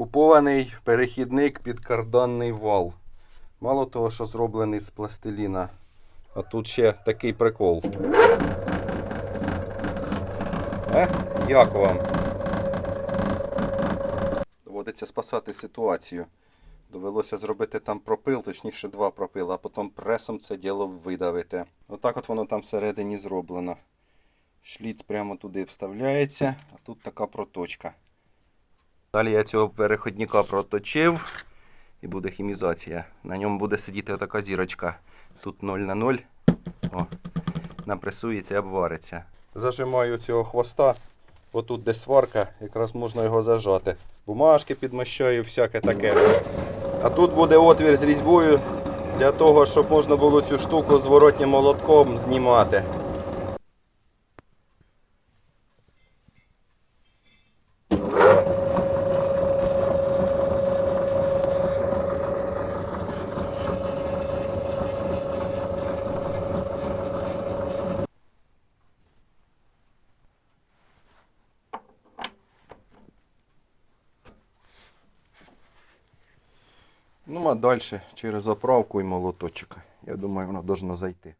Купований перехідник під карданний вал. Мало того, що зроблений з пластиліна. А тут ще такий прикол. Е, як вам? Доводиться спасати ситуацію. Довелося зробити там пропил, точніше два пропила, а потім пресом це діло видавити. Отак от воно там всередині зроблено. Шліц прямо туди вставляється, а тут така проточка. Далі я цього переходника проточив і буде хімізація. На ньому буде сидіти така зірочка. Тут 0 на 0. О, напресується і обвариться. Зажимаю цього хвоста. Отут де сварка, якраз можна його зажати. Бумажки підмащаю, всяке таке. А тут буде отвір з різьбою для того, щоб можна було цю штуку зворотнім молотком знімати. Ну а далі через оправку і молоточок. Я думаю, воно повинно зайти.